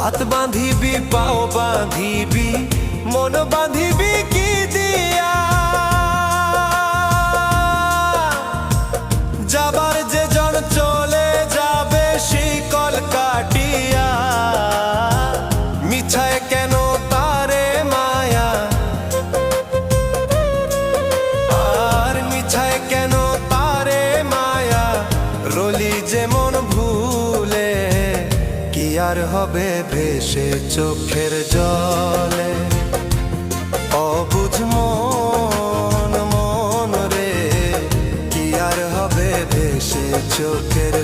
হাত বাঁধিবি, পাও বাঁধিবি, মন বাঁধিবি কি দিয়া? যাবার যে জন চলে যাবে শিকল কাটিয়া। মিছায় কেন তারে মায়া? আর মিছায় কেন তারে মায়া? রলি যেমন ভুলে আর হবে ভেসে চোখের জলে। অবুঝ মন মন রে কি আর হবে ভেসে চোখের